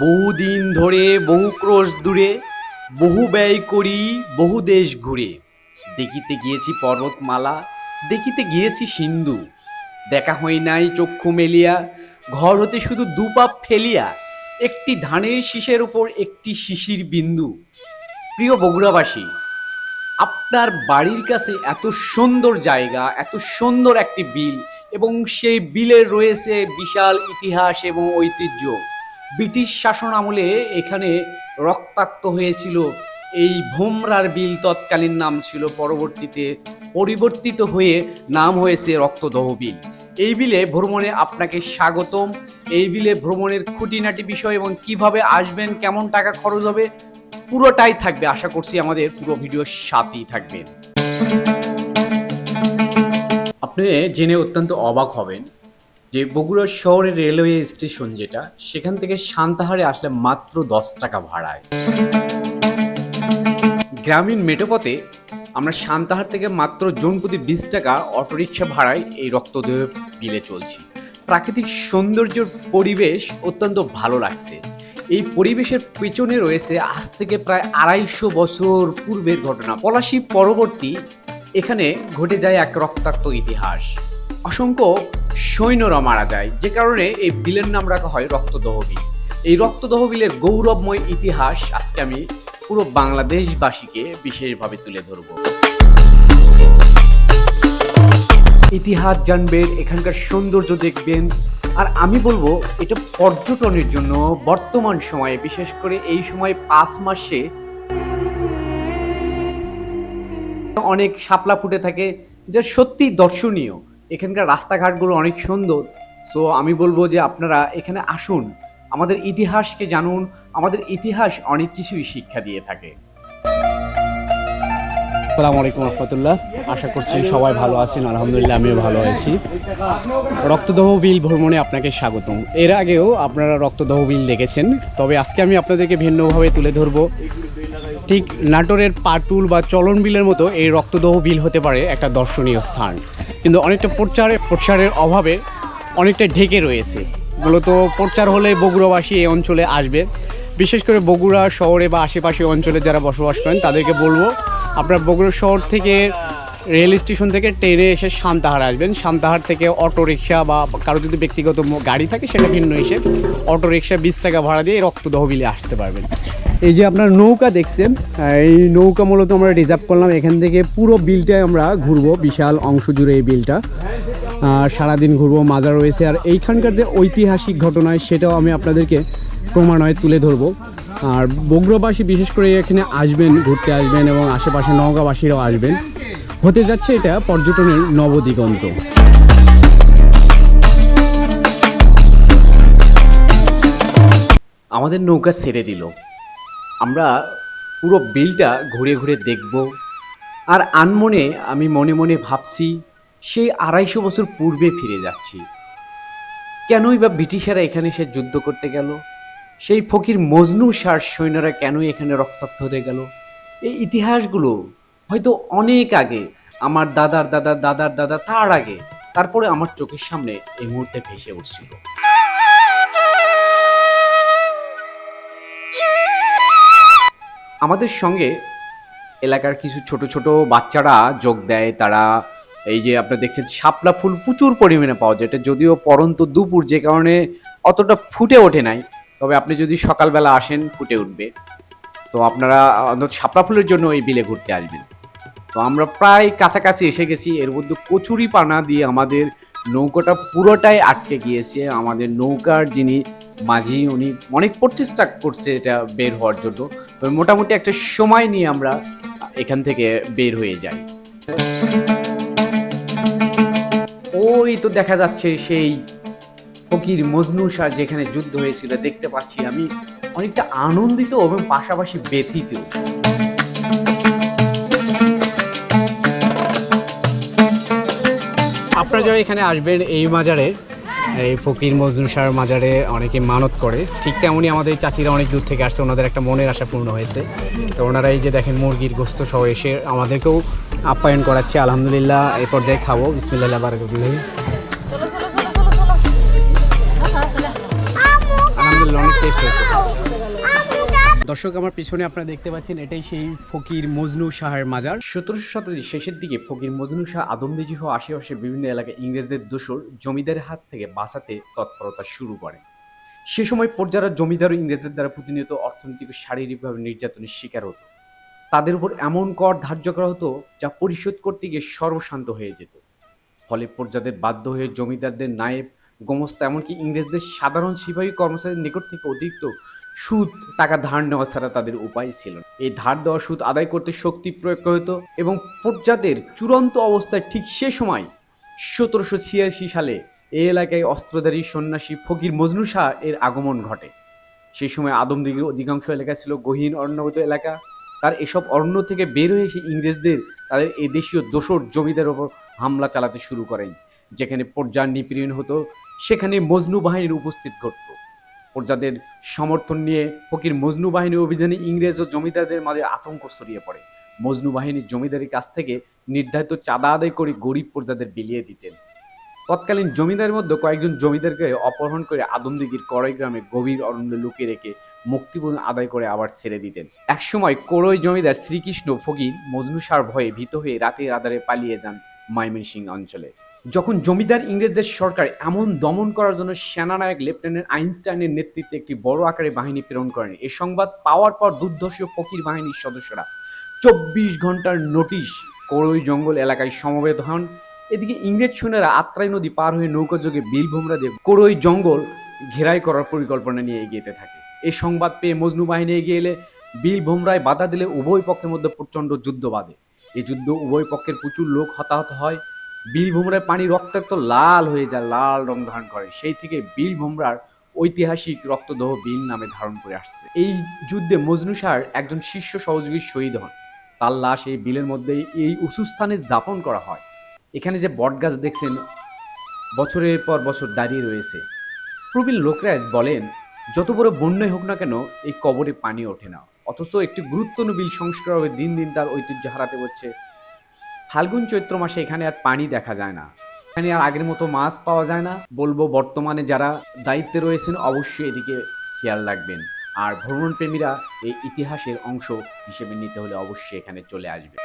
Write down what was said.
বহুদিন ধরে বহু ক্রোশ দূরে, বহু ব্যয় করি, বহু দেশ ঘুরে। দেখিতে গিয়েছি পর্বতমালা, দেখিতে গিয়েছি সিন্ধু। দেখা হয় নাই চক্ষু মেলিয়া, ঘর হতে শুধু দুপাপ ফেলিয়া, একটি ধানের শীষের উপর একটি শিশির বিন্দু। প্রিয় বগুড়াবাসী, আপনার বাড়ির কাছে এত সুন্দর জায়গা, এত সুন্দর একটি বিল, এবং সেই বিলের রয়েছে বিশাল ইতিহাস এবং ঐতিহ্য। ব্রিটিশ শাসন আমলে এখানে রক্তাক্ত হয়েছিল। এই ভোমরার বিল তৎকালীন নাম ছিল, পরবর্তীতে পরিবর্তিত হয়ে নাম হয়েছে রক্তদহ বিল। এই বিলে ভ্রমণে আপনাকে স্বাগতম। এই বিলে ভ্রমণের খুঁটিনাটি বিষয় এবং কীভাবে আসবেন, কেমন টাকা খরচ হবে, পুরোটাই থাকবে। আশা করছি আমাদের পুরো ভিডিওর সাথেই থাকবেন আপনি জেনে অত্যন্ত অবাক হবেন যে বগুড়া শহরের রেলওয়ে স্টেশন যেটা, সেখান থেকে সান্তাহারে আসলে মাত্র দশ টাকা ভাড়ায় গ্রামীণ মেটোপথে আমরা সান্তাহার থেকে মাত্র জনপ্রতি বিশ টাকা অটোরিকশা ভাড়ায় এই রক্তদেহ বিলে চলছি। প্রাকৃতিক সৌন্দর্যের পরিবেশ অত্যন্ত ভালো লাগছে। এই পরিবেশের পেছনে রয়েছে আজ থেকে প্রায় আড়াইশো বছর পূর্বের ঘটনা। পলাশী পরবর্তী এখানে ঘটে যায় এক রক্তাক্ত ইতিহাস। অসংখ্য সৈন্যরা মারা যায়, যে কারণে এই বিলের নাম রাখা হয় রক্তদহ বিল। এই রক্তদহ বিলের গৌরবময় ইতিহাস আজকে আমি পুরো বাংলাদেশবাসীকে বিশেষভাবে তুলে ধরব। ইতিহাস জানবেন এখানকার সৌন্দর্য দেখবেন, আর আমি বলব এটা পর্যটনের জন্য বর্তমান সময়ে, বিশেষ করে এই সময় পাঁচ মাসে অনেক শাপলা ফুটে থাকে, যা সত্যি দর্শনীয়। এখানকার রাস্তাঘাটগুলো অনেক সুন্দর। সো আমি বলব যে আপনারা এখানে আসুন, আমাদের ইতিহাসকে জানুন, আমাদের ইতিহাস অনেক কিছুই শিক্ষা দিয়ে থাকে। আসসালামু আলাইকুম রহমতুল্লাহ। আশা করছি সবাই ভালো আছেন, আলহামদুলিল্লাহ আমিও ভালো আছি। রক্তদহ বিল ভ্রমণে আপনাকে স্বাগতম। এর আগেও আপনারা রক্তদহ বিল দেখেছেন, তবে আজকে আমি আপনাদেরকে ভিন্নভাবে তুলে ধরবো। ঠিক নাটোরের পাটুল বা চলন বিলের মতো এই রক্তদহ বিল হতে পারে একটা দর্শনীয় স্থান। কিন্তু অনেকটা প্রচারে প্রচারের অভাবে অনেকটা ঢেকে রয়েছে। মূলত প্রচার হলে বগুড়াবাসী এই অঞ্চলে আসবে। বিশেষ করে বগুড়া শহরে বা আশেপাশে অঞ্চলে যারা বসবাস করেন, তাদেরকে বলব, আপনার বগুড়া শহর থেকে রেল স্টেশন থেকে ট্রেনে এসে সান্তাহার আসবেন। সান্তাহার থেকে অটো রিক্সা বা কারও যদি ব্যক্তিগত গাড়ি থাকে, সেটা ভিন্ন এসে অটো রিক্সা বিশ টাকা ভাড়া দিয়ে রক্তদহ বিলে আসতে পারবেন। এই যে আপনার নৌকা দেখছেন এই নৌকা মূলত আমরা রিজার্ভ করলাম। এখান থেকে পুরো বিলটাই আমরা ঘুরবো, বিশাল অংশ জুড়ে এই বিলটা। আর সারাদিন ঘুরবো, মাজা রয়েছে। আর এইখানকার যে ঐতিহাসিক ঘটনা, সেটাও আমি আপনাদেরকে ক্রমান্বয়ে তুলে ধরবো। আর বগুড়াবাসী বিশেষ করে এখানে আসবেন, ঘুরতে আসবেন এবং আশেপাশে নওগাঁবাসীরাও আসবেন। হতে যাচ্ছে এটা পর্যটনের নবদিগন্ত। আমাদের নৌকা ছেড়ে দিল। আমরা পুরো বিলটা ঘুরে ঘুরে দেখব। আর আনমনে আমি মনে মনে ভাবছি, সেই আড়াইশো বছর পূর্বে ফিরে যাচ্ছি। কেনই বা ব্রিটিশেরা এখানে এসে যুদ্ধ করতে গেল? সেই ফকির মজনু সার সৈন্যরা কেনই এখানে রক্তাক্ত হতে গেল? এই ইতিহাসগুলো হয়তো অনেক আগে, আমার দাদার দাদার দাদার দাদা তার আগে, তারপরে আমার চোখের সামনে এই মুহূর্তে ভেসে উঠছিল। আমাদের সঙ্গে এলাকার কিছু ছোট ছোট বাচ্চারা যোগ দেয়, তারা এই যে আপনারা দেখছেন শাপলা ফুল প্রচুর পরিমাণে পাওয়া যায়। এটা যদিও পরন্ত দুপুর, যে কারণে অতটা ফুটে ওঠে নাই। তবে আপনি যদি সকালবেলা আসেন, ফুটে উঠবে। তো আপনারা শাপলা ফুলের জন্য এই বিলে ঘুরতে আসবেন। তো আমরা প্রায় কাছাকাছি এসে গেছি। এর মধ্যে কচুরি পানা দিয়ে আমাদের নৌকাটা পুরোটাই আটকে গিয়েছে। আমাদের নৌকার যিনি মাঝি উনি অনেক প্রচেষ্টা করছে এটা বের হওয়ার জন্য। মোটামুটি একটা সময় নিয়ে আমরা এখান থেকে বের হয়ে যাই। ওই তো দেখা যাচ্ছে সেই ফকির মজনু শাহ যেখানে যুদ্ধ হয়েছিল, দেখতে পাচ্ছি আমি অনেকটা আনন্দিত এবং পাশাপাশি ব্যথিত। আপনারা যারা এখানে আসবেন এই মাজারে এই ফকির মজনু সার মাজারে অনেকে মানত করে। ঠিক তেমনই আমাদের চাচিরা অনেক দূর থেকে আসছে, ওনাদের একটা মনের আশা পূর্ণ হয়েছে। তো ওনারা এই যে দেখেন মুরগির গোস্ত সহ এসে আমাদেরকেও আপ্যায়ন করাচ্ছে। আলহামদুলিল্লাহ, এ পর্যায়ে খাব। বিসমিল্লা বারকুল্লাহ আলহামদুলিল্লাহ, অনেক টেস্ট হয়েছে। দর্শক, আমার পিছনে আপনারা দেখতে পাচ্ছেন, এটাই সেই ফকির মজনু শাহের মাজার। সতেরোশো শতাব্দীর শেষের দিকে ফকির মজনু শাহ আদমদিজি আশেপাশে বিভিন্ন এলাকায় ইংরেজদের দোসর জমিদারের হাত থেকে বাঁচাতে তৎপরতা শুরু করে। সে সময় পর্যারা জমিদার ও ইংরেজদের দ্বারা প্রতিনিয়ত অর্থনৈতিক ও শারীরিকভাবে নির্যাতনের শিকার হতো। তাদের উপর এমন কর ধার্য করা হতো যা পরিশোধ করতে গিয়ে সর্বশান্ত হয়ে যেত। ফলে পর্যাদের বাধ্য হয়ে জমিদারদের নায়েব, গোমস্তা, এমনকি ইংরেজদের সাধারণ সিপাহী কর্মচারীর নিকট থেকে অতিরিক্ত সুদ, টাকা ধার নেওয়া ছাড়া তাদের উপায় ছিল। এই ধার দেওয়া সুদ আদায় করতে শক্তি প্রয়োগ হতো এবং প্রজাদের চূড়ান্ত অবস্থায় ঠিক সে সময় সতেরোশো ছিয়াশি সালে এই এলাকায় অস্ত্রধারী সন্ন্যাসী ফকির মজনু শাহ এর আগমন ঘটে। সেই সময় আদমদিঘির অধিকাংশ এলাকা ছিল গহীন অরণ্যগত এলাকা। তার এসব অরণ্য থেকে বের হয়ে এসে ইংরেজদের তাদের এই দেশীয় দোসর জমিদের ওপর হামলা চালাতে শুরু করেন, যেখানে পর্যার নিপীড়ন হতো। সেখানে মজনু বাহিনীর উপস্থিত ঘটত। প্রজাদের সমর্থন নিয়ে ফকির মজনু বাহিনীর অভিযানে ইংরেজ ও জমিদারদের মাঝে আতঙ্ক ছড়িয়ে পড়ে। মজনু বাহিনীর জমিদারের কাছ থেকে নির্ধারিত চাঁদা আদায় করে গরিব প্রজাদের বিলিয়ে দিতেন। তৎকালীন জমিদারের মধ্যে কয়েকজন জমিদারকে অপহরণ করে আদমদিঘির করই গ্রামে গভীর অরণ্যে লুকিয়ে রেখে মুক্তিপূর্ণ আদায় করে আবার ছেড়ে দিতেন। একসময় করই জমিদার শ্রীকৃষ্ণ ফকির মজনু সার ভয়ে ভীত হয়ে রাতের আধারে পালিয়ে যান ময়মনসিং অঞ্চলে। যখন জমিদার ইংরেজদের সরকার এমন দমন করার জন্য সেনানায়ক লেফটেন্যান্ট আইনস্টাইনের নেতৃত্বে একটি বড় আকারে বাহিনী প্রেরণ করেন এ সংবাদ পাওয়ার পর দুর্ধর্ষ ফকির বাহিনীর সদস্যরা চব্বিশ ঘণ্টার নোটিশ করই জঙ্গল এলাকায় সমবেত হন। এদিকে ইংরেজ সৈন্যরা আত্রাই নদী পার হয়ে নৌকাযোগে বিলভোমরা দিয়ে করই জঙ্গল ঘেরাই করার পরিকল্পনা নিয়ে এগিয়েতে থাকে। এই সংবাদ পেয়ে মজনু বাহিনী এগিয়ে এলে বিল ভোমরায় বাধা দিলে উভয় পক্ষের মধ্যে প্রচণ্ড যুদ্ধ বাঁধে। এই যুদ্ধ উভয় পক্ষের প্রচুর লোক হতাহত হয়। বিল পানি রক্তাক্ত লাল হয়ে যায়, লাল রং ধারণ করে। সেই থেকে বিল ভোমরার ঐতিহাসিক রক্তদহ বিল নামে ধারণ করে আসছে। এই যুদ্ধে মজনু শাহর একজন শীর্ষ সহযোগী শহীদ হন। তার লাশ এই বিলের মধ্যে এই উঁচু স্থানে দাপন করা হয়। এখানে যে বটগাছ দেখছেন, বছরের পর বছর দাঁড়িয়ে রয়েছে। প্রবীণ লোকরা বলেন, যত বড় বন্যাই হোক না কেন, এই কবরে পানি ওঠে না। অথচ একটি গুরুত্বপূর্ণ বিল সংস্কার হবে, দিন দিন তার ঐতিহ্য হারাতে হচ্ছে। ফাল্গুন চৈত্র মাসে এখানে আর পানি দেখা যায় না। এখানে আর আগের মতো মাছ পাওয়া যায় না। বলব বর্তমানে যারা দায়িত্বে রয়েছেন অবশ্যই এদিকে খেয়াল রাখবেন। আর ভ্রমণপ্রেমীরা এই ইতিহাসের অংশ হিসেবে নিতে হলে অবশ্যই এখানে চলে আসবে।